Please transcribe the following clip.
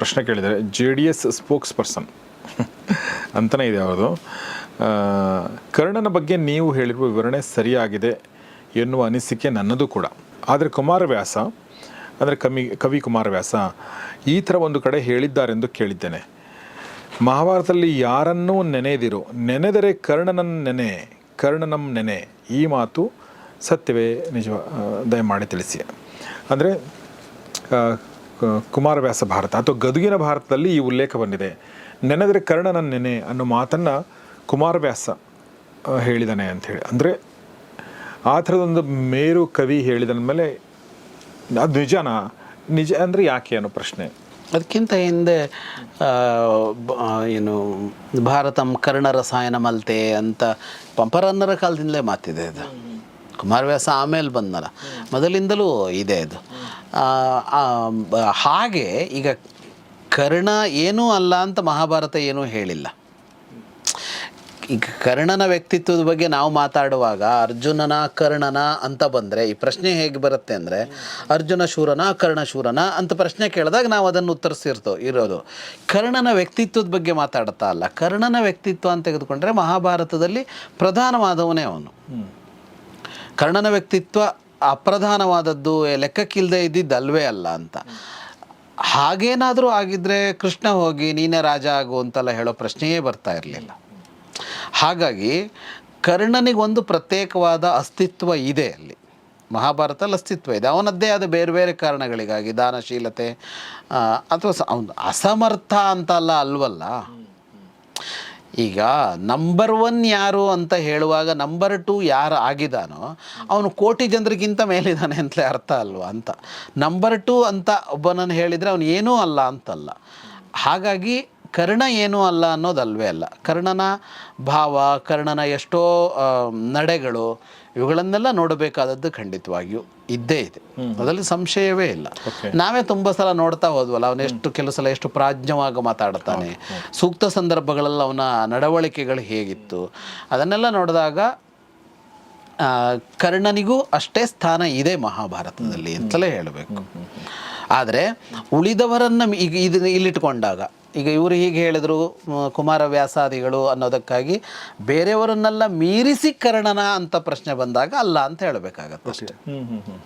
ಪ್ರಶ್ನೆ ಕೇಳಿದರೆ J D S spokesperson ಅಂತಲೇ ಇದೆ ಅವರು ಕರ್ಣನ ಬಗ್ಗೆ ನೀವು ಹೇಳಿರುವ ವಿವರಣೆ ಸರಿಯಾಗಿದೆ ಎನ್ನುವ ಅನಿಸಿಕೆ ನನ್ನದು ಕೂಡ. ಆದರೆ ಕುಮಾರವ್ಯಾಸ ಅಂದರೆ ಕವಿ ಕವಿ ಕುಮಾರವ್ಯಾಸ ಈ ಥರ ಒಂದು ಕಡೆ ಹೇಳಿದ್ದಾರೆಂದು ಕೇಳಿದ್ದೇನೆ. ಮಹಾಭಾರತದಲ್ಲಿ ಯಾರನ್ನೂ ನೆನೆದಿರು? ನೆನೆದರೆ ಕರ್ಣನನ್ ನೆನೆ, ಕರ್ಣನಂ ನೆನೆ. ಈ ಮಾತು ಸತ್ಯವೇ ನಿಜ ದಯಮಾಡಿ ತಿಳಿಸಿ. ಅಂದರೆ ಕುಮಾರವ್ಯಾಸ ಭಾರತ ಅಥವಾ ಗದುಗಿನ ಭಾರತದಲ್ಲಿ ಈ ಉಲ್ಲೇಖ ಬಂದಿದೆ. ನೆನೆದರೆ ಕರ್ಣನ ನೆನೆ ಅನ್ನೋ ಮಾತನ್ನು ಕುಮಾರವ್ಯಾಸ ಹೇಳಿದಾನೆ ಅಂಥೇಳಿ ಅಂದರೆ ಆ ಥರದೊಂದು ಮೇರು ಕವಿ ಹೇಳಿದ ಮೇಲೆ ಅದು ನಿಜನಾ? ನಿಜ ಅಂದರೆ ಯಾಕೆ ಅನ್ನೋ ಪ್ರಶ್ನೆ. ಅದಕ್ಕಿಂತ ಹಿಂದೆ ಏನು, ಭಾರತಂ ಕರ್ಣ ರಸಾಯನ ಮಲ್ತೆ ಅಂತ ಪಂಪರನ್ನರ ಕಾಲದಿಂದಲೇ ಮಾತಿದೆ ಇದು ಕುಮಾರವ್ಯಾಸ ಆಮೇಲೆ ಬಂದನಲ್ಲ. ಮೊದಲಿಂದಲೂ ಇದೆ ಇದು ಹಾಗೆ ಈಗ ಕರ್ಣ ಏನೂ ಅಲ್ಲ ಅಂತ ಮಹಾಭಾರತ ಏನೂ ಹೇಳಿಲ್ಲ. ಈಗ ಕರ್ಣನ ವ್ಯಕ್ತಿತ್ವದ ಬಗ್ಗೆ ನಾವು ಮಾತಾಡುವಾಗ ಅರ್ಜುನನ ಕರ್ಣನ ಅಂತ ಬಂದರೆ ಈ ಪ್ರಶ್ನೆ ಹೇಗೆ ಬರುತ್ತೆ ಅಂದರೆ ಅರ್ಜುನ ಶೂರನ ಕರ್ಣ ಶೂರನ ಅಂತ ಪ್ರಶ್ನೆ ಕೇಳಿದಾಗ ನಾವು ಅದನ್ನು ಉತ್ತರಿಸಿರ್ತೋ ಇರೋದು. ಕರ್ಣನ ವ್ಯಕ್ತಿತ್ವದ ಬಗ್ಗೆ ಮಾತಾಡ್ತಾ ಅಲ್ಲ. ಕರ್ಣನ ವ್ಯಕ್ತಿತ್ವ ಅಂತ ತೆಗೆದುಕೊಂಡ್ರೆ ಮಹಾಭಾರತದಲ್ಲಿ ಪ್ರಧಾನವಾದವನೇ ಅವನು. ಕರ್ಣನ ವ್ಯಕ್ತಿತ್ವ ಅಪ್ರಧಾನವಾದದ್ದು ಲೆಕ್ಕಕ್ಕಿಲ್ಲದೆ ಇದ್ದಿದ್ದಲ್ವೇ ಅಲ್ಲ ಅಂತ. ಹಾಗೇನಾದರೂ ಆಗಿದ್ದರೆ ಕೃಷ್ಣ ಹೋಗಿ, ನೀನೇ ರಾಜ ಆಗು ಅಂತೆಲ್ಲ ಹೇಳೋ ಪ್ರಶ್ನೆಯೇ ಬರ್ತಾ ಇರಲಿಲ್ಲ. ಹಾಗಾಗಿ ಕರ್ಣನಿಗೆ ಒಂದು ಪ್ರತ್ಯೇಕವಾದ ಅಸ್ತಿತ್ವ ಇದೆ ಅಲ್ಲಿ. ಮಹಾಭಾರತದಲ್ಲಿ ಅಸ್ತಿತ್ವ ಇದೆ. ಅವನದ್ದೇ ಆದ ಬೇರೆ ಬೇರೆ ಕಾರಣಗಳಿಗಾಗಿ ದಾನಶೀಲತೆ ಅಥವಾ ಅವನು ಅಸಮರ್ಥ ಅಂತಲ್ಲ ಅಲ್ವಲ್ಲ? ಈಗ ನಂಬರ್ ಒನ್ ಯಾರು ಅಂತ ಹೇಳುವಾಗ ನಂಬರ್ ಟು ಯಾರು ಆಗಿದಾನೋ ಅವನು ಕೋಟಿ ಜನರಿಗಿಂತ ಮೇಲಿದ್ದಾನೆ ಅಂತಲೇ ಅರ್ಥ ಅಲ್ವಾ ಅಂತ. ನಂಬರ್ ಟು ಅಂತ ಒಬ್ಬನನ್ನು ಹೇಳಿದರೆ ಅವನು ಏನೂ ಅಲ್ಲ ಅಂತಲ್ಲ. ಹಾಗಾಗಿ ಕರ್ಣ ಏನೂ ಅಲ್ಲ ಅನ್ನೋದಲ್ವೇ ಅಲ್ಲ. ಕರ್ಣನ ಭಾವ ಕರ್ಣನ ಎಷ್ಟೋ ನಡೆಗಳು ಇವುಗಳನ್ನೆಲ್ಲ ನೋಡಬೇಕಾದದ್ದು ಖಂಡಿತವಾಗಿಯೂ ಇದ್ದೇ ಇದೆ. ಅದರಲ್ಲಿ ಸಂಶಯವೇ ಇಲ್ಲ. ನಾವೇ ತುಂಬ ಸಲ ನೋಡ್ತಾ ಹೋದ್ವಲ್ಲ ಅವನು ಎಷ್ಟು ಕೆಲವು ಸಲ ಎಷ್ಟು ಪ್ರಾಜ್ಞವಾಗಿ ಮಾತಾಡ್ತಾನೆ. ಸೂಕ್ತ ಸಂದರ್ಭಗಳಲ್ಲಿ ಅವನ ನಡವಳಿಕೆಗಳು ಹೇಗಿತ್ತು ಅದನ್ನೆಲ್ಲ ನೋಡಿದಾಗ ಕರ್ಣನಿಗೂ ಅಷ್ಟೇ ಸ್ಥಾನ ಇದೆ ಮಹಾಭಾರತದಲ್ಲಿ ಅಂತಲೇ ಹೇಳಬೇಕು. ಆದರೆ ಉಳಿದವರನ್ನು ಈಗ ಇದನ್ನ ಇಲ್ಲಿಟ್ಕೊಂಡಾಗ ಈಗ ಇವರು ಹೀಗೆ ಹೇಳಿದರು ಕುಮಾರ ಕುಮಾರವ್ಯಾಸಾದಿಗಳು ಅನ್ನೋದಕ್ಕಾಗಿ ಬೇರೆಯವರನ್ನೆಲ್ಲ ಮೀರಿಸಿ ಕರ್ಣನ ಅಂತ ಪ್ರಶ್ನೆ ಬಂದಾಗ ಅಲ್ಲ ಅಂತ ಹೇಳಬೇಕಾಗತ್ತೆ ಅಷ್ಟೇ. ಹ್ಮ್ ಹ್ಮ್ ಹ್ಮ್.